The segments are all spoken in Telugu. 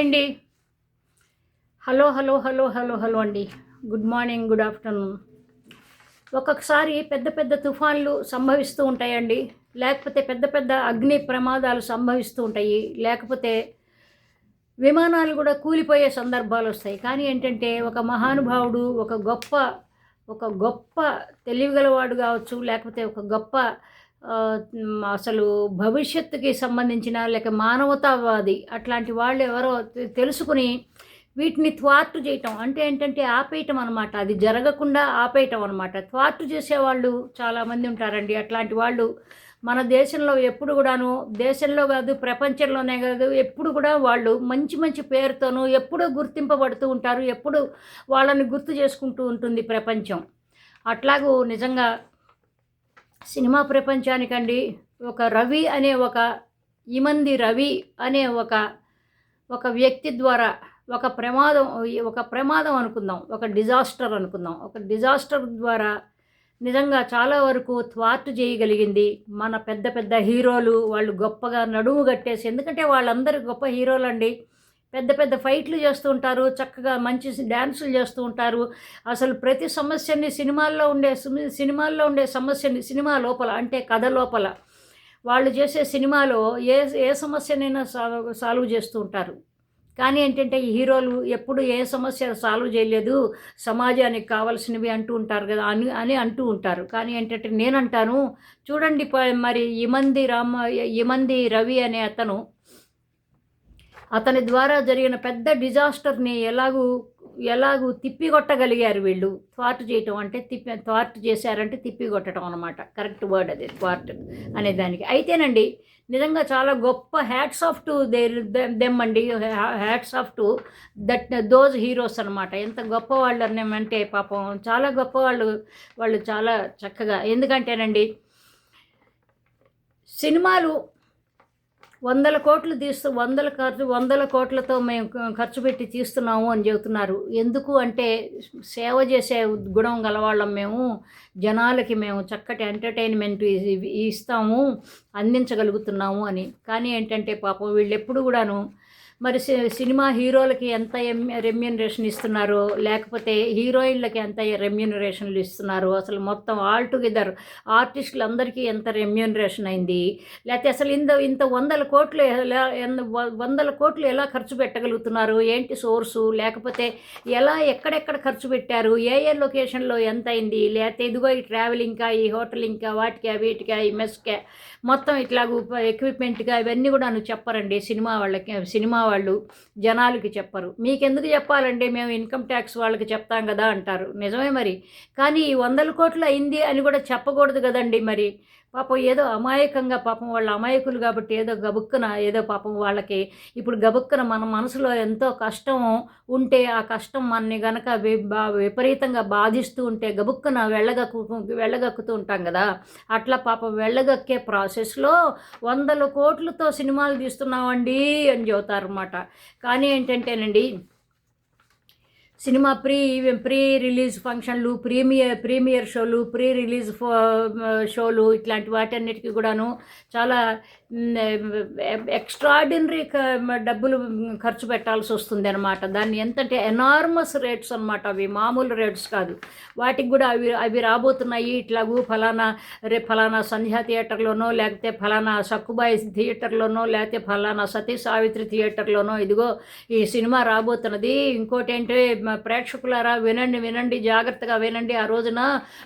అండి hello hello hello hello hello అండి. Good morning good afternoon. ఒక్కొక్కసారి పెద్ద పెద్ద తుఫాన్లు సంభవిస్తూ ఉంటాయండి. లేకపోతే పెద్ద పెద్ద అగ్ని ప్రమాదాలు సంభవిస్తూ ఉంటాయి. లేకపోతే విమానాలు కూడా కూలిపోయే సందర్భాలు వస్తాయి. కానీ ఏంటంటే ఒక మహానుభావుడు ఒక గొప్ప ఒక గొప్ప తెలివిగలవాడు కావచ్చు లేకపోతే ఒక గొప్ప అసలు భవిష్యత్తుకి సంబంధించిన లేక మానవతావాది అట్లాంటి వాళ్ళు ఎవరో తెలుసుకుని వీటిని త్వార్టు చేయటం అంటే ఏంటంటే ఆపేయటం అనమాట అది జరగకుండా ఆపేయటం అనమాట థ్వార్ట్ చేసేవాళ్ళు చాలామంది ఉంటారండి. అట్లాంటి వాళ్ళు మన దేశంలో ఎప్పుడు కూడాను దేశంలో కాదు ప్రపంచంలోనే కాదు ఎప్పుడు కూడా వాళ్ళు మంచి మంచి పేరుతోనూ ఎప్పుడూ గుర్తింపబడుతూ ఉంటారు. ఎప్పుడు వాళ్ళని గుర్తు చేసుకుంటూ ఉంటుంది ప్రపంచం. అట్లాగూ నిజంగా సినిమా ప్రపంచానికండి. ఒక రవి అనే ఒక ఇమంది రవి అనే ఒక ఒక వ్యక్తి ద్వారా ఒక ప్రమాదం ఒక ప్రమాదం అనుకుందాం. ఒక డిజాస్టర్ అనుకుందాం. ఒక డిజాస్టర్ ద్వారా నిజంగా చాలా వరకు థ్వార్ట్ చేయగలిగింది. మన పెద్ద పెద్ద హీరోలు వాళ్ళు గొప్పగా నడుము కట్టేసి ఎందుకంటే వాళ్ళందరూ గొప్ప హీరోలు అండి పెద్ద పెద్ద ఫైట్లు చేస్తూ ఉంటారు చక్కగా మంచి డ్యాన్సులు చేస్తూ ఉంటారు. అసలు ప్రతి సమస్యని సినిమాల్లో ఉండే సినిమాల్లో ఉండే సమస్యని సినిమా లోపల అంటే కథ లోపల వాళ్ళు చేసే సినిమాలో ఏ ఏ సమస్యనైనా సాల్వ్ సాల్వ్ చేస్తూ ఉంటారు. కానీ ఏంటంటే ఈ హీరోలు ఎప్పుడు ఏ సమస్య సాల్వ్ చేయలేదు సమాజానికి కావాల్సినవి అంటూ ఉంటారు కదా అని అని అంటూ ఉంటారు. కానీ ఏంటంటే నేను అంటాను చూడండి మరి ఇమంది రామ ఇమంది రవి అనే అతను అతని ద్వారా జరిగిన పెద్ద డిజాస్టర్ని ఎలాగూ ఎలాగూ తిప్పికొట్టగలిగారు వీళ్ళు. థ్వార్ట్ చేయటం అంటే తిప్పి థ్వార్ట్ చేశారంటే తిప్పికొట్టడం అనమాట కరెక్ట్ వర్డ్ అది థ్వార్ట్ అనే దానికి. అయితేనండి నిజంగా చాలా గొప్ప hats off to their them అండి hats off to that those heroes అనమాట ఎంత గొప్ప వాళ్ళు అంటే పాపం చాలా గొప్ప వాళ్ళు వాళ్ళు చాలా చక్కగా. ఎందుకంటేనండి సినిమాలు వందల కోట్లు తీస్తూ వందల ఖర్చు వందల కోట్లతో మేము ఖర్చు పెట్టి తీస్తున్నాము అని చెబుతున్నారు. ఎందుకు అంటే సేవ చేసే గుణం గలవాళ్ళం మేము. జనాలకి మేము చక్కటి ఎంటర్టైన్మెంట్ ఇస్తాము అందించగలుగుతున్నాము అని. కానీ ఏంటంటే పాపం వీళ్ళు ఎప్పుడు కూడాను మరి సి- సినిమా హీరోలకి ఎంత రెమ్యూనరేషన్ ఇస్తున్నారో? లేకపోతే హీరోయిన్లకి ఎంత రెమ్యూనరేషన్లు ఇస్తున్నారు? అసలు మొత్తం ఆల్ టుగెదర్ ఆర్టిస్టులందరికీ ఎంత రెమ్యూనరేషన్ అయింది? లేకపోతే అసలు ఇంత ఇంత వందల కోట్లు వందల కోట్లు ఎలా ఖర్చు పెట్టగలుగుతున్నారు? ఏంటి సోర్సు? లేకపోతే ఎలా ఎక్కడెక్కడ ఖర్చు పెట్టారు? ఏ ఏ లొకేషన్లో ఎంత అయింది? లేకపోతే ఇదిగో ఈ ట్రావెలింగ్కా ఈ హోటలింగ్కా వాటికా వీటికా ఈ మెస్కా మొత్తం ఇట్లా ఎక్విప్మెంట్గా ఇవన్నీ కూడా నువ్వు చెప్పరండి సినిమా వాళ్ళకి సినిమా వాళ్ళు జనాలకి చెప్పరు. మీకెందుకు చెప్పాలండి? మేము ఇన్కమ్ ట్యాక్స్ వాళ్ళకి చెప్తాం కదా అంటారు. నిజమే మరి. కానీ ఈ వందల కోట్లు అయింది అని కూడా చెప్పకూడదు కదండి మరి. పాపం ఏదో అమాయకంగా పాపం వాళ్ళు అమాయకులు కాబట్టి ఏదో గబుక్కున ఏదో పాపం వాళ్ళకి ఇప్పుడు గబుక్కున మన మనసులో ఎంతో కష్టం ఉంటే ఆ కష్టం మనని గనక విపరీతంగా బాధిస్తూ ఉంటే గబుక్కున వెళ్ళగక్కు వెళ్ళగక్కుతూ ఉంటాం కదా. అట్లా పాపం వెళ్ళగక్కే ప్రాసెస్లో వందల కోట్లతో సినిమాలు తీస్తున్నామండి అని చెబుతారన్నమాట. కానీ ఏంటంటేనండి సినిమా ప్రీ ప్రీ రిలీజ్ ఫంక్షన్లు ప్రీమియర్ ప్రీమియర్ షోలు ప్రీ రిలీజ్ షోలు ఇట్లాంటి వాటన్నిటికీ కూడాను చాలా ఎక్స్ట్రాడినరీ డబ్బులు ఖర్చు పెట్టాల్సి వస్తుంది అనమాట దాన్ని ఎంతంటే ఎనార్మస్ రేట్స్ అనమాట అవి మామూలు రేట్స్ కాదు. వాటికి కూడా అవి అవి రాబోతున్నాయి. ఇట్లాగూ ఫలానా రే ఫలానా సంధ్యా థియేటర్లోనో లేకపోతే ఫలానా సక్కుబాయి థియేటర్లోనో లేకపోతే ఫలానా సతీ సావిత్రి థియేటర్లోనో ఇదిగో ఈ సినిమా రాబోతున్నది. ఇంకోటి ఏంటంటే ప్రేక్షకులారా వినండి వినండి జాగ్రత్తగా వినండి. ఆ రోజున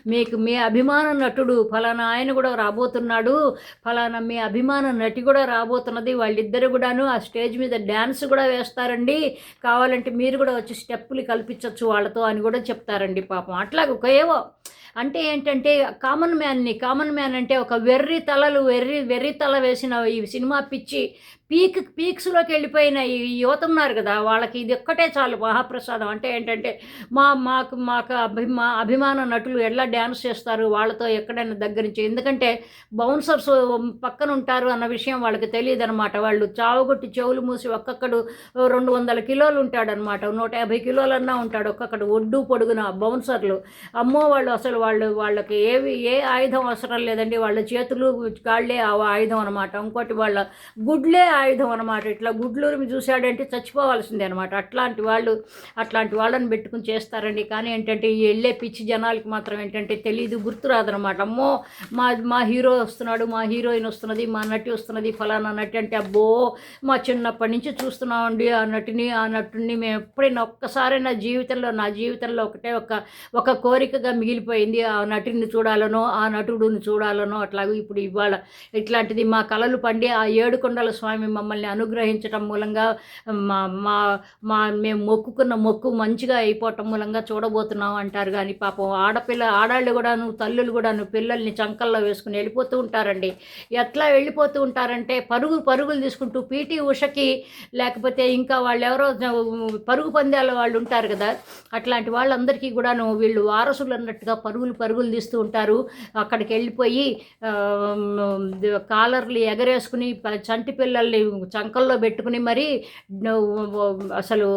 మీకు మీ అభిమాన నటుడు ఫలానా ఆయన కూడా రాబోతున్నాడు. ఫలానా మీ అభిమాన నటి కూడా రాబోతున్నది. వాళ్ళిద్దరు కూడాను ఆ స్టేజ్ మీద డ్యాన్స్ కూడా వేస్తారండి. కావాలంటే మీరు కూడా వచ్చి స్టెప్పులు కల్పించవచ్చు వాళ్ళతో అని కూడా చెప్తారండి పాపం. అట్లాగే ఒక ఏవో అంటే ఏంటంటే కామన్ మ్యాన్ని కామన్ మ్యాన్ అంటే ఒక వెర్రి తలలు వెర్రి వెర్రి తల వేసిన ఈ సినిమా పిచ్చి పీక్ పీక్స్లోకి వెళ్ళిపోయిన ఈ యువత ఉన్నారు కదా వాళ్ళకి ఇది ఒక్కటే చాలు మహాప్రసాదం. అంటే ఏంటంటే మా మాకు మాకు అభిమా అభిమాన నటులు ఎలా డ్యాన్స్ చేస్తారు వాళ్ళతో ఎక్కడైనా దగ్గర నుంచి. ఎందుకంటే బౌన్సర్స్ పక్కన ఉంటారు అన్న విషయం వాళ్ళకి తెలియదు అనమాట వాళ్ళు చావుగొట్టి చెవులు మూసి ఒక్కొక్కడు రెండు వందల కిలోలు ఉంటాడనమాట. నూట యాభై కిలోలన్నా ఉంటాడు ఒక్కొక్కడు ఒడ్డు పొడుగున బౌన్సర్లు. అమ్మో వాళ్ళు అసలు వాళ్ళు వాళ్ళకి ఏవి ఏ ఆయుధం అవసరం లేదండి. వాళ్ళ చేతులు కాళ్ళే ఆ ఆయుధం అనమాట. ఇంకోటి వాళ్ళ గుడ్లే ఆయుధం అనమాట ఇట్లా గుడ్లూరు చూశాడంటే చచ్చిపోవాల్సిందే అనమాట అట్లాంటి వాళ్ళు అట్లాంటి వాళ్ళని పెట్టుకుని చేస్తారండి. కానీ ఏంటంటే ఈ వెళ్ళే పిచ్చి జనాలకి మాత్రం ఏంటంటే తెలియదు గుర్తురాదనమాట అమ్మో మా మా హీరో వస్తున్నాడు మా హీరోయిన్ వస్తున్నది మా నటి వస్తున్నది ఫలానా నటి అంటే అబ్బో మా చిన్నప్పటి నుంచి చూస్తున్నామండి. ఆ నటిని ఆ నటుని మేము ఎప్పుడైనా ఒక్కసారి నా జీవితంలో నా జీవితంలో ఒకటే ఒక ఒక కోరికగా మిగిలిపోయింది. ఆ నటిని చూడాలనో ఆ నటుడిని చూడాలనో అట్లాగే ఇప్పుడు ఇవాళ ఇట్లాంటిది మా కళలు పండి ఆ ఏడుకొండల స్వామి మమ్మల్ని అనుగ్రహించటం మూలంగా మా మా మా మేము మొక్కుకున్న మొక్కు మంచిగా అయిపోవటం మూలంగా చూడబోతున్నాం అంటారు. కానీ పాపం ఆడపిల్ల ఆడాళ్ళు కూడాను తల్లులు కూడాను పిల్లల్ని చంకల్లో వేసుకుని వెళ్ళిపోతూ ఉంటారండి. ఎట్లా వెళ్ళిపోతూ ఉంటారంటే పరుగు పరుగులు తీసుకుంటూ పీటీ ఉషకి లేకపోతే ఇంకా వాళ్ళు ఎవరో పరుగు పందాల వాళ్ళు ఉంటారు కదా. అట్లాంటి వాళ్ళందరికీ కూడాను వీళ్ళు వారసులు అన్నట్టుగా పరుగులు పరుగులు తీస్తూ ఉంటారు. అక్కడికి వెళ్ళిపోయి కాలర్లు ఎగరేసుకుని చంటి పిల్లల్ని చంకల్లో పెట్టుకుని మరీ అసలు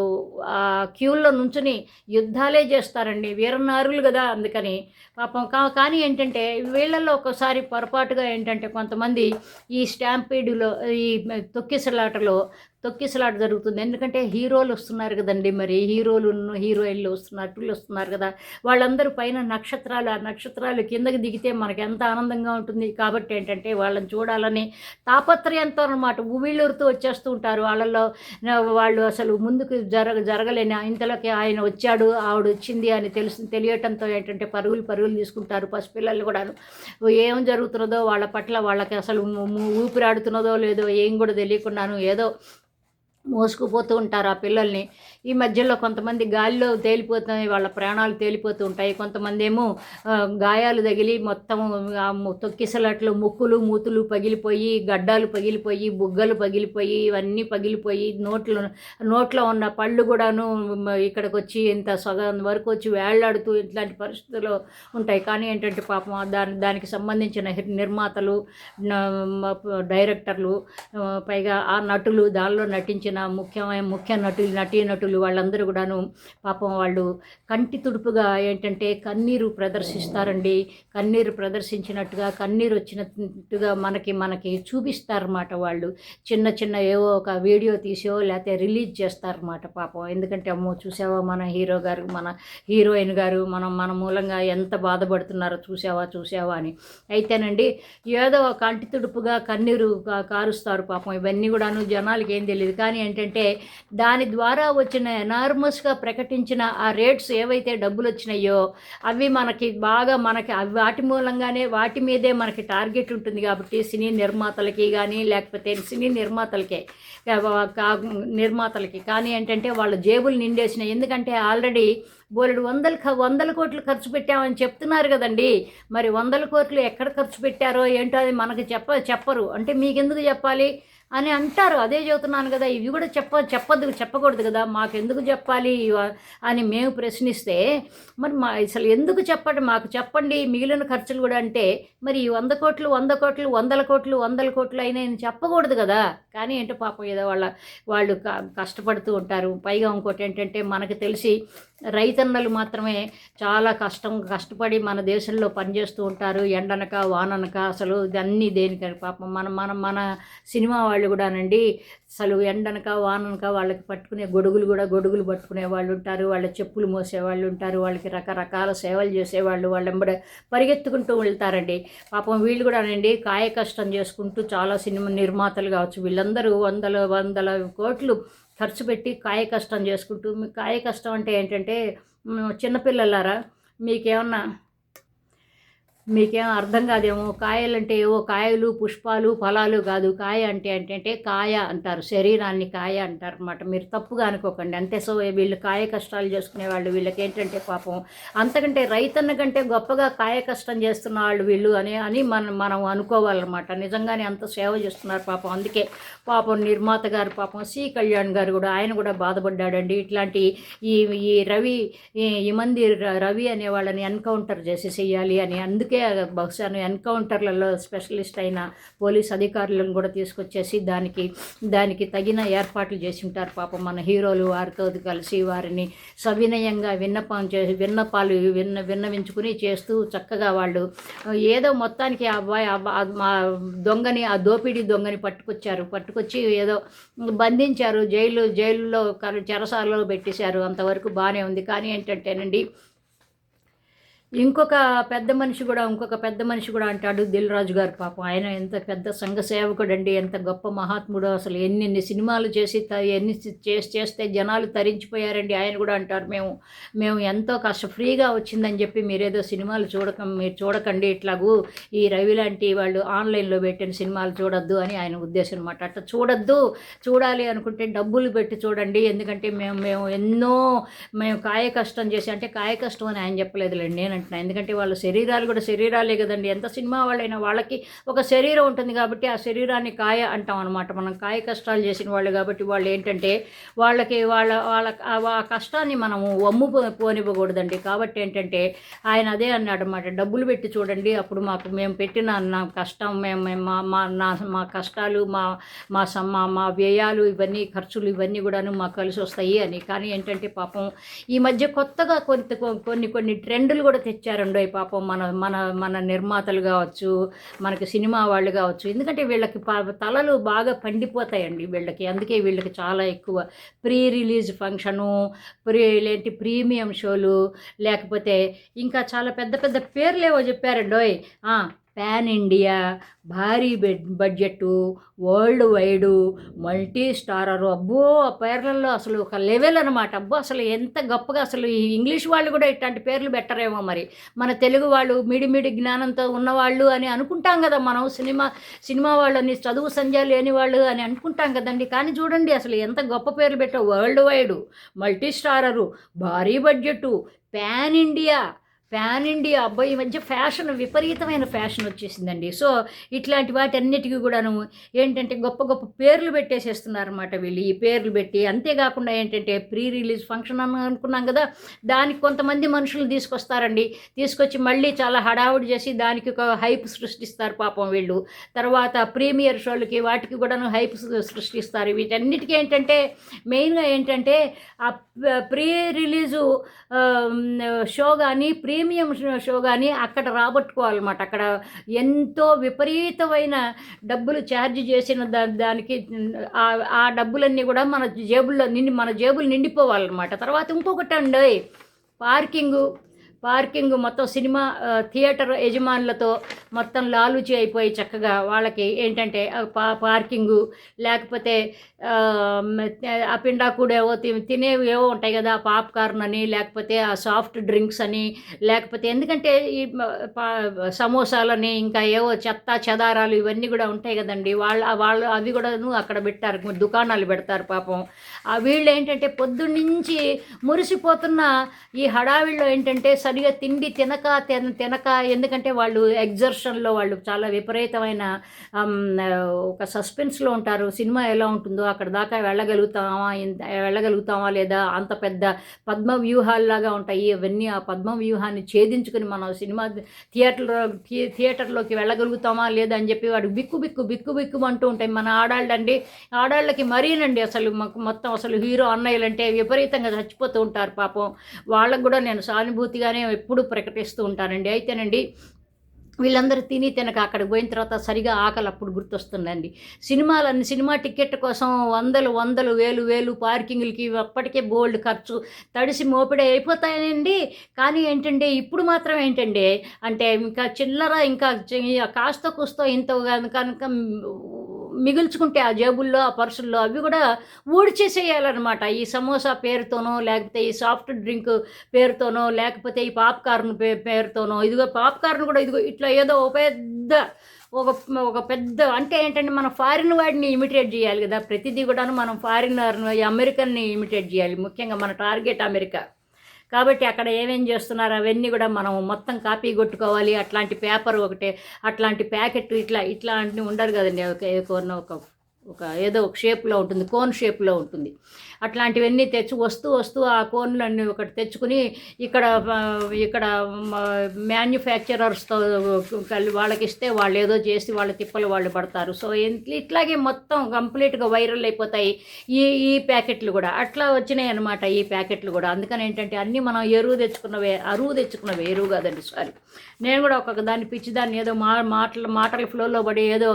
ఆ క్యూల్లో నుంచుని యుద్ధాలే చేస్తారండి. వీరనారులు కదా అందుకని. పాపం కా కానీ ఏంటంటే వీళ్ళల్లో ఒకసారి పొరపాటుగా ఏంటంటే కొంతమంది ఈ స్టాంపీడులో ఈ తొక్కిసలాటలో తొక్కిసలాట జరుగుతుంది. ఎందుకంటే హీరోలు వస్తున్నారు కదండి మరి. హీరోలు హీరోయిన్లు వస్తున్నారు వస్తున్నారు కదా. వాళ్ళందరూ పైన నక్షత్రాలు ఆ నక్షత్రాలు కిందకి దిగితే మనకు ఎంత ఆనందంగా ఉంటుంది. కాబట్టి ఏంటంటే వాళ్ళని చూడాలని తాపత్రయంతో అనమాట ఉమిళ్ళూరుతూ వచ్చేస్తూ ఉంటారు. వాళ్ళల్లో వాళ్ళు అసలు ముందుకు జరగ జరగలేని ఇంతలోకి ఆయన వచ్చాడు ఆవిడ వచ్చింది అని తెలుసు తెలియటంతో ఏంటంటే పరుగులు పరుగులు తీసుకుంటారు. పసిపిల్లలు కూడాను. ఏం జరుగుతున్నదో వాళ్ళ పట్ల వాళ్ళకి అసలు ఊపిరాడుతున్నదో లేదో ఏం కూడా తెలియకుండాను ఏదో మోసుకుపోతూ ఉంటారు ఆ పిల్లల్ని. ఈ మధ్యలో కొంతమంది గాలిలో తేలిపోతున్నాయి వాళ్ళ ప్రాణాలు తేలిపోతూ ఉంటాయి. కొంతమంది ఏమో గాయాలు తగిలి మొత్తం తొక్కిసలట్లు ముక్కులు మూతులు పగిలిపోయి గడ్డాలు పగిలిపోయి బుగ్గలు పగిలిపోయి ఇవన్నీ పగిలిపోయి నోట్లు నోట్లో ఉన్న పళ్ళు కూడాను ఇక్కడికి వచ్చి ఇంత సగం వరకు వచ్చి వేళ్ళాడుతూ ఇట్లాంటి పరిస్థితులు ఉంటాయి. కానీ ఏంటంటే పాపం దాని దానికి సంబంధించిన నిర్మాతలు డైరెక్టర్లు పైగా ఆ నటులు దానిలో నటించిన ముఖ్యమైన ముఖ్య నటులు నటీ నటులు వాళ్ళందరూ కూడాను పాపం వాళ్ళు కంటి తుడుపుగా ఏంటంటే కన్నీరు ప్రదర్శిస్తారండి. కన్నీరు ప్రదర్శించినట్టుగా కన్నీరు వచ్చినట్టుగా మనకి మనకి చూపిస్తారన్నమాట వాళ్ళు. చిన్న చిన్న ఏవో ఒక వీడియో తీసో లేకపోతే రిలీజ్ చేస్తారన్నమాట పాపం. ఎందుకంటే అమ్మో చూసావా మన హీరో గారు మన హీరోయిన్ గారు మనం మన మూలంగా ఎంత బాధపడుతున్నారో చూసావా చూసావా అని. అయితేనండి ఏదో కంటి తుడుపుగా కన్నీరు కారుస్తారు పాపం. ఇవన్నీ కూడాను జనాలకి ఏం తెలియదు కానీ ఏంటంటే దాని ద్వారా వచ్చిన ఎనార్మస్గా ప్రకటించిన ఆ రేట్స్ ఏవైతే డబ్బులు వచ్చినాయో అవి మనకి బాగా మనకి వాటి మూలంగానే వాటి మీదే మనకి టార్గెట్ ఉంటుంది కాబట్టి సినీ నిర్మాతలకి కానీ లేకపోతే సినీ నిర్మాతలకే నిర్మాతలకి. కానీ ఏంటంటే వాళ్ళ జేబులు నిండేసినాయి. ఎందుకంటే ఆల్రెడీ బోలెడు వందల ఖ- వందల కోట్లు ఖర్చు పెట్టామని చెప్తున్నారు కదండి. మరి వందల కోట్లు ఎక్కడ ఖర్చు పెట్టారో ఏంటో అది మనకి చెప్ప చెప్పరు. అంటే మీకెందుకు చెప్పాలి? అని అంటారు. అదే చెబుతున్నాను కదా ఇవి కూడా చెప్ప చెప్పద్దు చెప్పకూడదు కదా. మాకు ఎందుకు చెప్పాలి అని మేము ప్రశ్నిస్తే మరి మా అసలు ఎందుకు చెప్పండి? మాకు చెప్పండి. మిగిలిన ఖర్చులు కూడా అంటే మరి ఈ వంద కోట్లు వంద కోట్లు వందల కోట్లు వందల కోట్లు అయినాయని చెప్పకూడదు కదా. కానీ ఏంటో పాపం ఏదో వాళ్ళ వాళ్ళు క- కష్టపడుతూ ఉంటారు. పైగా ఇంకోటి ఏంటంటే మనకు తెలిసి రైతన్నలు మాత్రమే చాలా కష్టం కష్టపడి మన దేశంలో పనిచేస్తూ ఉంటారు. ఎండనక వాననక అసలు ఇదన్నీ దేనికని పాపం. మన మన మన సినిమా వాళ్ళు కూడానండి అసలు ఎండనక వాననక వాళ్ళకి పట్టుకునే గొడుగులు కూడా గొడుగులు పట్టుకునే వాళ్ళు ఉంటారు. వాళ్ళ చెప్పులు మోసే వాళ్ళు ఉంటారు. వాళ్ళకి రకరకాల సేవలు చేసేవాళ్ళు వాళ్ళు ఎంబడ పరిగెత్తుకుంటూ వెళ్తారండి. పాపం వీళ్ళు కూడానండి కాయ కష్టం చేసుకుంటూ చాలా సినిమా నిర్మాతలు కావచ్చు వీళ్ళందరూ వందల వందల కోట్లు ఖర్చు పెట్టి కాయ కష్టం చేసుకుంటూ మీ కాయ కష్టం అంటే ఏంటంటే చిన్నపిల్లలారా మీకేమన్నా మీకేం అర్థం కాదేమో కాయలంటే ఏవో కాయలు పుష్పాలు ఫలాలు కాదు. కాయ అంటే ఏంటంటే కాయ అంటారు. శరీరాన్ని కాయ అంటారు అనమాట మీరు తప్పుగా అనుకోకండి. అంతే సో వీళ్ళు కాయ కష్టాలు చేసుకునే వాళ్ళు వీళ్ళకి ఏంటంటే పాపం అంతకంటే రైతన్న కంటే గొప్పగా కాయ కష్టం చేస్తున్న వాళ్ళు వీళ్ళు అని అని మనం మనం అనుకోవాలన్నమాట. నిజంగానే అంత సేవ చేస్తున్నారు పాపం. అందుకే పాపం నిర్మాత గారు పాపం సి కళ్యాణ్ గారు కూడా ఆయన కూడా బాధపడ్డాడండి. ఇట్లాంటి ఈ ఈ రవి ఈ ఈ మంది రవి అనే వాళ్ళని ఎన్కౌంటర్ చేసి చేయాలి అని. అందుకే అయితే బహుశా ఎన్కౌంటర్లలో స్పెషలిస్ట్ అయిన పోలీస్ అధికారులను కూడా తీసుకొచ్చేసి దానికి దానికి తగిన ఏర్పాట్లు చేసి ఉంటారు. పాపం మన హీరోలు వారితో కలిసి వారిని సవినయంగా విన్నపం చేసి విన్నపాలు విన్న విన్నవించుకుని చేస్తూ చక్కగా వాళ్ళు ఏదో మొత్తానికి ఆ అబ్బాయి మా దొంగని ఆ దోపిడీ దొంగని పట్టుకొచ్చారు. పట్టుకొచ్చి ఏదో బంధించారు. జైలు జైలులో కర- చెరసాలలో పెట్టేశారు. అంతవరకు బాగానే ఉంది. కానీ ఏంటంటేనండి ఇంకొక పెద్ద మనిషి కూడా ఇంకొక పెద్ద మనిషి కూడా అంటాడు దిల్ రాజు గారు పాపం. ఆయన ఎంత పెద్ద సంఘ సేవకుడు అండి ఎంత గొప్ప మహాత్ముడు. అసలు ఎన్నెన్ని సినిమాలు చేసి త- ఎన్ని చేసి చేస్తే జనాలు తరించిపోయారండి ఆయన కూడా అంటారు. మేము మేము ఎంతో కష్ట ఫ్రీగా వచ్చిందని చెప్పి మీరేదో సినిమాలు చూడక మీరు చూడకండి ఇట్లాగూ ఈ రవి లాంటి వాళ్ళు ఆన్లైన్లో పెట్టిన సినిమాలు చూడొద్దు అని ఆయన ఉద్దేశం అనమాట అట్లా చూడొద్దు చూడాలి అనుకుంటే డబ్బులు పెట్టి చూడండి. ఎందుకంటే మేము మేము ఎన్నో మేము కాయ కష్టం చేసి అంటే కాయ కష్టం అని ఆయన చెప్పలేదులేండి. నేను అంటున్నా. ఎందుకంటే వాళ్ళ శరీరాలు కూడా శరీరాలే కదండి. ఎంత సినిమా వాళ్ళైనా వాళ్ళకి ఒక శరీరం ఉంటుంది కాబట్టి ఆ శరీరాన్ని కాయ అంటాం అనమాట మనం కాయ కష్టాలు చేసిన వాళ్ళు కాబట్టి వాళ్ళు ఏంటంటే వాళ్ళకి వాళ్ళ వాళ్ళ ఆ కష్టాన్ని మనము వమ్ము పోనివ్వకూడదండి. కాబట్టి ఏంటంటే ఆయన అదే అన్నాడు అనమాట డబ్బులు పెట్టి చూడండి. అప్పుడు మాకు మేము పెట్టిన నా కష్టం మేము మా మా నా మా కష్టాలు మా మా మా మా వ్యయాలు ఇవన్నీ ఖర్చులు ఇవన్నీ కూడాను మాకు కలిసి వస్తాయి అని. కానీ ఏంటంటే పాపం ఈ మధ్య కొత్తగా కొంత కొన్ని కొన్ని ట్రెండ్లు కూడా తెచ్చారండో ఈ పాపం. మన మన మన నిర్మాతలు కావచ్చు మనకి సినిమా వాళ్ళు కావచ్చు. ఎందుకంటే వీళ్ళకి తలలు బాగా పండిపోతాయండి వీళ్ళకి. అందుకే వీళ్ళకి చాలా ఎక్కువ ప్రీ రిలీజ్ ఫంక్షను ప్రీ లేంటి ప్రీమియం షోలు లేకపోతే ఇంకా చాలా పెద్ద పెద్ద పేర్లేవో చెప్పారండోయ్. ప్యాన్ ఇండియా భారీ bed budget world wide multi starrer అబ్బో ఆ పేర్లలో అసలు ఒక లెవెల్ అనమాట అబ్బో అసలు ఎంత గొప్పగా అసలు ఈ ఇంగ్లీష్ వాళ్ళు కూడా ఇట్లాంటి పేర్లు పెట్టరేమో మరి. మన తెలుగు వాళ్ళు మిడిమిడి జ్ఞానంతో ఉన్నవాళ్ళు అని అనుకుంటాం కదా మనం. సినిమా సినిమా వాళ్ళని చదువు సంధ్య లేని వాళ్ళు అని అనుకుంటాం కదండి. కానీ చూడండి అసలు ఎంత గొప్ప పేర్లు పెట్టావు. వరల్డ్ వైడు మల్టీ స్టారరు భారీ budget pan India fan India అబ్బాయి ఈ మధ్య ఫ్యాషన్ విపరీతమైన ఫ్యాషన్ వచ్చేసిందండి. సో ఇట్లాంటి వాటన్నిటికీ కూడాను ఏంటంటే గొప్ప గొప్ప పేర్లు పెట్టేసేస్తున్నారన్నమాట వీళ్ళు. ఈ పేర్లు పెట్టి అంతేకాకుండా ఏంటంటే ప్రీ రిలీజ్ ఫంక్షన్ అని అనుకున్నాం కదా దానికి కొంతమంది మనుషులు తీసుకొస్తారండి. తీసుకొచ్చి మళ్ళీ చాలా హడావుడి చేసి దానికి ఒక హైప్ సృష్టిస్తారు పాపం వీళ్ళు. తర్వాత ప్రీమియర్ షోలకి వాటికి కూడాను హైప్ సృష్టిస్తారు. వీటన్నిటికీ ఏంటంటే మెయిన్గా ఏంటంటే ఆ ప్రీ రిలీజు షో కానీ ప్రీమియం షో కానీ అక్కడ రాబట్టుకోవాలన్నమాట. అక్కడ ఎంతో విపరీతమైన డబ్బులు ఛార్జ్ చేసిన దా దానికి ఆ- డబ్బులన్నీ కూడా మన జేబుల్లో నిండి మన జేబులు నిండిపోవాలన్నమాట. తర్వాత ఇంకొకటి అండి పార్కింగు. పార్కింగ్ మొత్తం సినిమా థియేటర్ యజమానులతో మొత్తం లాలూచి అయిపోయి చక్కగా వాళ్ళకి ఏంటంటే పా పార్కింగు లేకపోతే ఆ, పిండా ఆ ఏవో తి- తినేవి ఏవో ఉంటాయి కదా పాప్కార్న్ అని లేకపోతే ఆ సాఫ్ట్ డ్రింక్స్ అని లేకపోతే ఎందుకంటే ఈ పా- సమోసాలని ఇంకా ఏవో చెత్త చెదారాలు ఇవన్నీ కూడా ఉంటాయి కదండి. వాళ్ళ వాళ్ళు అవి కూడాను అక్కడ పెట్టారు దుకాణాలు పెడతారు పాపం. ఆ వీళ్ళు ఏంటంటే పొద్దున్నుంచి మురిసిపోతున్న ఈ హడావిడిలో ఏంటంటే సరిగా తిండి తినక తిన తినక ఎందుకంటే వాళ్ళు ఎగ్జర్షన్లో వాళ్ళు చాలా విపరీతమైన ఒక సస్పెన్స్లో ఉంటారు. సినిమా ఎలా ఉంటుందో అక్కడ దాకా వెళ్ళగలుగుతామా వెళ్ళగలుగుతామా లేదా అంత పెద్ద పద్మ వ్యూహాల్లాగా ఉంటాయి. ఇవన్నీ ఆ పద్మ వ్యూహాన్ని ఛేదించుకుని మనం సినిమా థియేటర్లో థియేటర్లోకి వెళ్ళగలుగుతామా లేదా అని చెప్పి వాడు బిక్కు బిక్కు బిక్కు బిక్కు అంటూ ఉంటాయి. మన ఆడాళ్ళండి ఆడాళ్ళకి మరీనండి అసలు మాకు మొత్తం అసలు హీరో అన్నయ్యలు అంటే విపరీతంగా చచ్చిపోతూ ఉంటారు పాపం. వాళ్ళకు కూడా నేను సానుభూతిగానే ఎప్పుడు ప్రకటిస్తూ ఉంటానండి అయితేనండి వీళ్ళందరూ తిని తినక అక్కడికి పోయిన తర్వాత సరిగా ఆకలి అప్పుడు గుర్తొస్తుందండి. సినిమాలన్నీ సినిమా టికెట్ కోసం వందలు వందలు వేలు వేలు పార్కింగ్లకి అప్పటికే బోల్డ్ ఖర్చు తడిసి మోపిడే అయిపోతాయండి. కానీ ఏంటంటే ఇప్పుడు మాత్రం ఏంటండి అంటే ఇంకా చిల్లర ఇంకా కాస్త కూస్తో ఇంత కనుక మిగుల్చుకుంటే ఆ జేబుల్లో ఆ పర్సుల్లో అవి కూడా ఊడ్చేసేయాలన్నమాట ఈ సమోసా పేరుతోనో లేకపోతే ఈ సాఫ్ట్ డ్రింక్ పేరుతోనో లేకపోతే ఈ పాప్కార్న్ పే పేరుతోనో ఇదిగో పాప్కార్న్ కూడా ఇదిగో ఇట్లా ఏదో ఒక పెద్ద ఒక ఒక పెద్ద అంటే ఏంటంటే మనం ఫారిన్ వాడిని ఇమిటేట్ చేయాలి కదా. ప్రతిదీ కూడాను మనం ఫారినర్ అమెరికన్ని ఇమిటేట్ చేయాలి. ముఖ్యంగా మన టార్గెట్ అమెరికా. కాబట్టి అక్కడ ఏమేం చేస్తున్నారు? అవన్నీ కూడా మనం మొత్తం కాపీ కొట్టుకోవాలి. అట్లాంటి పేపర్ ఒకటే అట్లాంటి ప్యాకెట్ ఇట్లా ఇట్లాంటివి ఉండరు కదండి. ఒక ఒక- ఒక ఒక ఏదో ఒక షేప్లో ఉంటుంది కోన్ షేప్లో ఉంటుంది. అట్లాంటివన్నీ తెచ్చి వస్తూ వస్తూ ఆ కోన్లన్నీ ఒకటి తెచ్చుకుని ఇక్కడ ఇక్కడ మ్యానుఫ్యాక్చరర్స్తో కలి వాళ్ళకి ఇస్తే వాళ్ళు ఏదో చేసి వాళ్ళ తిప్పలు వాళ్ళు పడతారు. సో ఇట్లాగే మొత్తం కంప్లీట్గా వైరల్ అయిపోతాయి ఈ ఈ ప్యాకెట్లు కూడా. అట్లా వచ్చినాయి అనమాట ఈ ప్యాకెట్లు కూడా. అందుకని ఏంటంటే అన్నీ మనం ఎరువు తెచ్చుకున్నవే అరువు తెచ్చుకున్నవే. ఎరువు కాదండి సారీ. నేను కూడా ఒక్కొక్క దాన్ని పిచ్చి దాన్ని ఏదో మా మాటలు మాటల ఫ్లోలో పడి ఏదో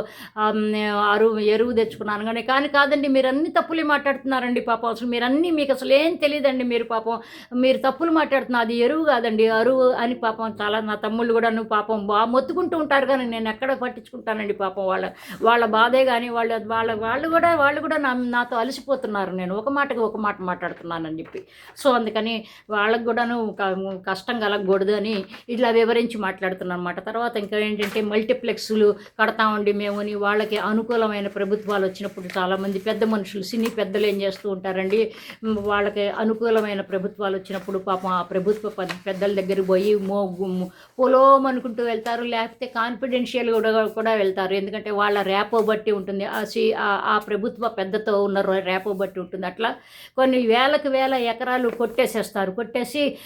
అరువు ఎరువు తెచ్చుకున్నాను కానీ కానీ కాదండి మీరు అన్ని తప్పులే మాట్లాడుతున్నారండి పాపం. అసలు మీరు అన్నీ మీకు అసలు ఏం తెలియదండి మీరు పాపం. మీరు తప్పులు మాట్లాడుతున్నా అది ఎరువు కాదండి. అరువు అని పాపం చాలా నా తమ్ముళ్ళు కూడా నువ్వు పాపం బా మొత్తుకుంటూ ఉంటారు కానీ నేను ఎక్కడ పట్టించుకుంటానండి పాపం వాళ్ళ వాళ్ళ బాధే కానీ వాళ్ళ వాళ్ళ వాళ్ళు కూడా వాళ్ళు కూడా నా నాతో అలసిపోతున్నారు. నేను ఒక మాటకి ఒక మాట మాట్లాడుతున్నానని చెప్పి. సో అందుకని వాళ్ళకు కూడాను కష్టం కలగకూడదు అని ఇట్లా వివరించి మాట్లాడుతున్నాను అనమాట తర్వాత ఇంకా ఏంటంటే మల్టీప్లెక్స్లు కడతామండి మేము అని వాళ్ళకి అనుకూలమైన ప్రభుత్వాలు వచ్చినప్పుడు చాలామంది పెద్ద మనుషులు సినీ పెద్దలు ఏం చేస్తూ ఉంటారు మ్, వాళ్ళకి అనుకూలమైన ప్రభుత్వాలు వచ్చినప్పుడు పాపం ఆ ప్రభుత్వ పెద్దల దగ్గరికి పోయి మో పొలం పొలోం అనుకుంటూ వెళ్తారు. లేకపోతే కాన్ఫిడెన్షియల్ కూడా కూడా వెళ్తారు. ఎందుకంటే వాళ్ళ ర్యాపో బట్టి ఉంటుంది. ఆ సి ఆ- ప్రభుత్వ పెద్దతో ఉన్న ర్యాపో బట్టి ఉంటుంది. అట్లా కొన్ని వేలకు వేల ఎకరాలు కొట్టేసేస్తారు. కొట్టేసి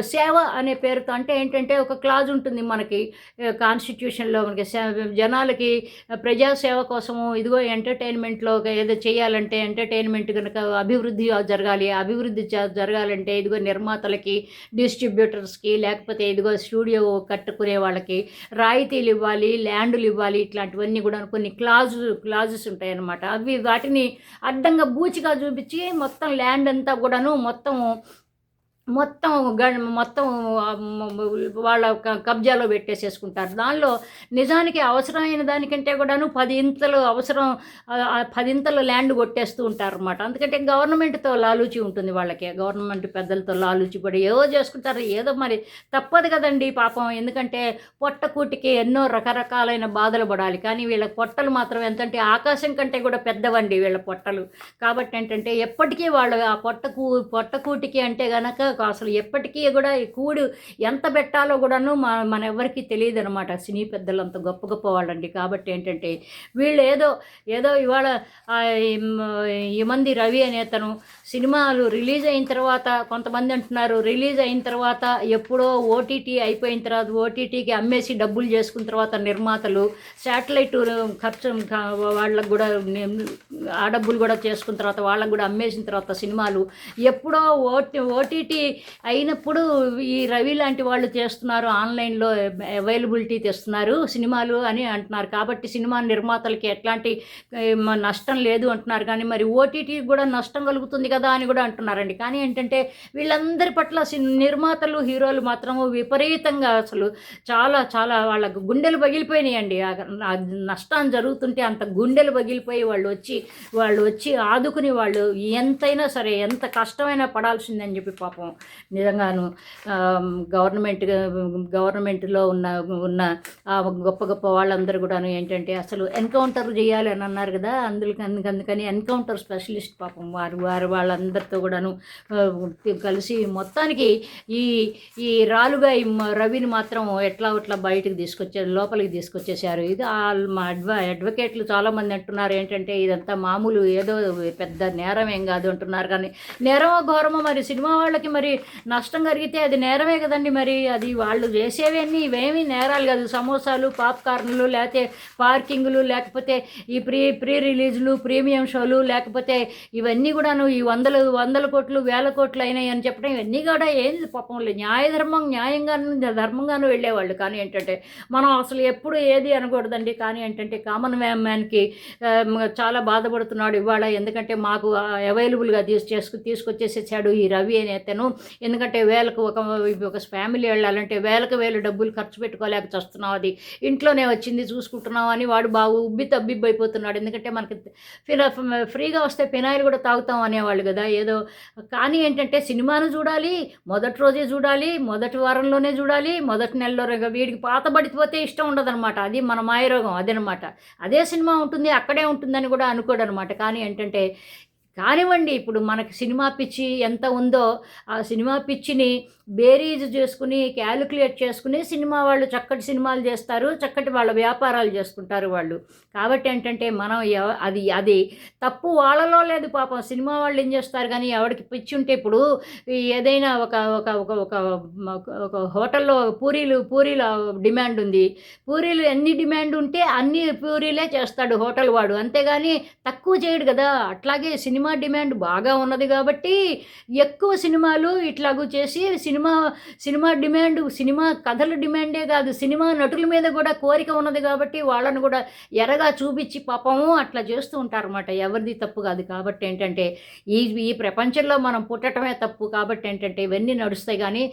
సేవ అనే పేరుతో అంటే ఏంటంటే ఒక క్లాజ్ ఉంటుంది మనకి. కాన్స్టిట్యూషన్లో మనకి సే- జనాలకి ప్రజాసేవ కోసము ఇదిగో ఎంటర్టైన్మెంట్లో ఏదో చేయాలంటే ఎంటర్టైన్మెంట్ కనుక అభివృద్ధి జరగాలి అభివృద్ధి జరగాలంటే ఇదిగో నిర్మాతలకి డిస్ట్రిబ్యూటర్స్కి లేకపోతే ఇదిగో స్టూడియో కట్టుకునే వాళ్ళకి రాయితీలు ఇవ్వాలి ల్యాండ్లు ఇవ్వాలి ఇట్లాంటివన్నీ కూడా కొన్ని క్లాజు క్లాజెస్ ఉంటాయి అన్నమాట అవి వాటిని అడ్డంగా బూచిగా చూపించి మొత్తం ల్యాండ్ అంతా కూడాను మొత్తం మొత్తం గ- మొత్తం వాళ్ళ క- కబ్జాలో పెట్టేసేసుకుంటారు. దానిలో నిజానికి అవసరమైన దానికంటే కూడాను పదింతలు అవసరం ఆ, పదింతలు ల్యాండ్ కొట్టేస్తూ ఉంటారు అనమాట అందుకంటే గవర్నమెంట్తో లాలూచి ఉంటుంది వాళ్ళకి. గవర్నమెంట్ పెద్దలతో లాలూచి పడి ఏదో చేసుకుంటారు. ఏదో మరి తప్పదు కదండి పాపం. ఎందుకంటే పొట్టకూటికి ఎన్నో రకరకాలైన బాధలు పడాలి. కానీ వీళ్ళ పొట్టలు మాత్రం ఎంతంటే ఆకాశం కంటే కూడా పెద్దవండి వీళ్ళ పొట్టలు. కాబట్టి ఏంటంటే ఎప్పటికీ వాళ్ళు ఆ పొట్టకు పొట్టకూటికి అంటే గనక అసలు ఎప్పటికీ కూడా ఈ కూడు ఎంత పెట్టాలో కూడాను మన మన ఎవరికి తెలియదు అనమాట సినీ పెద్దలు అంత గొప్ప గొప్ప వాళ్ళండి. కాబట్టి ఏంటంటే వీళ్ళు ఏదో ఏదో ఇవాళ ఈ మంది రవి అనేతను సినిమాలు రిలీజ్ అయిన తర్వాత కొంతమంది అంటున్నారు రిలీజ్ అయిన తర్వాత ఎప్పుడో ఓటీటీ అయిపోయిన తర్వాత ఓటీటీకి అమ్మేసి డబ్బులు చేసుకున్న తర్వాత నిర్మాతలు శాటిలైట్ ఖర్చు వాళ్ళకు కూడా ఆ డబ్బులు కూడా చేసుకున్న తర్వాత వాళ్ళకు కూడా అమ్మేసిన తర్వాత సినిమాలు ఎప్పుడో ఓటీ ఓటీటీ అయినప్పుడు ఈ రవి లాంటి వాళ్ళు చేస్తున్నారు ఆన్లైన్లో అవైలబిలిటీ తెస్తున్నారు సినిమాలు అని అంటున్నారు. కాబట్టి సినిమా నిర్మాతలకి ఎట్లాంటి నష్టం లేదు అంటున్నారు. కానీ మరి ఓటీటీ కూడా నష్టం కలుగుతుంది కదా అని కూడా అంటున్నారండి. కానీ ఏంటంటే వీళ్ళందరి పట్ల నిర్మాతలు హీరోలు మాత్రము విపరీతంగా అసలు చాలా చాలా వాళ్ళ గుండెలు పగిలిపోయినాయండి. నష్టం జరుగుతుంటే అంత గుండెలు పగిలిపోయి వాళ్ళు వచ్చి వాళ్ళు వచ్చి ఆదుకుని వాళ్ళు ఎంతైనా సరే ఎంత కష్టమైనా పడాల్సిందని చెప్పి పాపం నిజంగాను గవర్నమెంట్ గవర్నమెంట్లో ఉన్న ఉన్న ఆ గొప్ప గొప్ప వాళ్ళందరూ కూడాను ఏంటంటే అసలు ఎన్కౌంటర్ చేయాలి అని అన్నారు కదా అందులో అందుకు అందుకని ఎన్కౌంటర్ స్పెషలిస్ట్ పాపం వారు వారు వాళ్ళందరితో కూడాను కలిసి మొత్తానికి ఈ ఈ రాలుగా ఈ మ- రవిని మాత్రం ఎట్లా అట్లా బయటకు తీసుకొచ్చారు లోపలికి తీసుకొచ్చేసారు ఇది మా అడ్వ అడ్వకేట్లు చాలామంది అంటున్నారు ఏంటంటే ఇదంతా మామూలు ఏదో పెద్ద నేరం ఏం కాదు అంటున్నారు కానీ నేరమో ఘోరమో మరి సినిమా వాళ్ళకి మరి మరి నష్టం కలిగితే అది నేరమే కదండి మరి. అది వాళ్ళు చేసేవన్నీ ఇవేమీ నేరాలు కాదు. సమోసాలు పాప్కార్న్లు లేకపోతే పార్కింగ్లు లేకపోతే ఈ ప్రీ ప్రీ రిలీజ్లు ప్రీమియం షోలు లేకపోతే ఇవన్నీ కూడాను ఈ వందలు వందల కోట్లు వేల కోట్లు అయినాయి అని చెప్పడం ఇవన్నీ కూడా ఏంది పాపం లేదు న్యాయధర్మం న్యాయంగాను ధర్మంగాను వెళ్ళేవాళ్ళు. కానీ ఏంటంటే మనం అసలు ఎప్పుడు ఏది అనకూడదండి. కానీ ఏంటంటే కామన్ మ్యాన్ మ్యాన్కి చాలా బాధపడుతున్నాడు ఇవాళ. ఎందుకంటే మాకు అవైలబుల్గా తీసు చేసుకు తీసుకొచ్చేసేసాడు ఈ రవి అనే అతను. ఎందుకంటే వేలకు ఒక ఒక ఫ్యామిలీ వెళ్ళాలంటే వేలకు వేలు డబ్బులు ఖర్చు పెట్టుకోలేక చస్తున్నాం అది. ఇంట్లోనే వచ్చింది చూసుకుంటున్నాం అని వాడు బాగా ఉబ్బి తబ్బిబ్బి అయిపోతున్నాడు. ఎందుకంటే మనకి ఫ్రీగా వస్తే ఫినాయిల్ కూడా తాగుతాం అనేవాళ్ళు కదా. ఏదో కానీ ఏంటంటే సినిమాను చూడాలి మొదటి రోజే చూడాలి మొదటి వారంలోనే చూడాలి మొదటి నెలలో వీడికి పాత పడిపోతే ఇష్టం ఉండదన్నమాట. అది మన మాయరోగం అదనమాట. అదే సినిమా ఉంటుంది అక్కడే ఉంటుందని కూడా అనుకోడు అనమాట కానీ ఏంటంటే కానివ్వండి ఇప్పుడు మనకి సినిమా పిచ్చి ఎంత ఉందో ఆ సినిమా పిచ్చిని బేరీజ్ చేసుకుని క్యాలిక్యులేట్ చేసుకుని సినిమా వాళ్ళు చక్కటి సినిమాలు చేస్తారు చక్కటి వాళ్ళ వ్యాపారాలు చేసుకుంటారు వాళ్ళు. కాబట్టి ఏంటంటే మనం అది అది తప్పు వాళ్ళలో లేదు పాపం. సినిమా వాళ్ళు ఏం చేస్తారు కానీ ఎవరికి పిచ్చి ఉంటే ఇప్పుడు ఏదైనా ఒక ఒక ఒక ఒక ఒక హోటల్లో పూరీలు పూరీల డిమాండ్ ఉంది. పూరీలు ఎన్ని డిమాండ్ ఉంటే అన్ని పూరీలే చేస్తాడు హోటల్ వాడు. అంతేగాని తక్కువ చేయడు కదా. అట్లాగే సినిమా సినిమా డిమాండ్ బాగా ఉన్నది కాబట్టి ఎక్కువ సినిమాలు ఇట్లాగూ చేసి సినిమా సినిమా డిమాండ్ సినిమా కథల డిమాండే కాదు సినిమా నటుల మీద కూడా కోరిక ఉన్నది కాబట్టి వాళ్ళను కూడా ఎరగా చూపించి పాపము అట్లా చేస్తూ ఉంటారన్నమాట. ఎవరిది తప్పు కాదు కాబట్టి ఏంటంటే ఈ ఈ ప్రపంచంలో మనం పుట్టడమే తప్పు కాబట్టి ఏంటంటే ఇవన్నీ నడుస్తాయి కానీ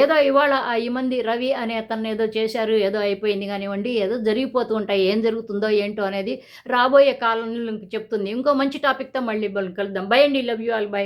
ఏదో ఇవాళ ఆ ఈ మంది రవి అనే అతన్ని ఏదో చేశారు ఏదో అయిపోయింది కానివ్వండి ఏదో జరిగిపోతూ ఉంటాయి ఏం జరుగుతుందో ఏంటో అనేది రాబోయే కాలంలో చెప్తుంది. ఇంకో మంచి టాపిక్తో మళ్ళీ కలుద్దాం. బై అండి. Love you all by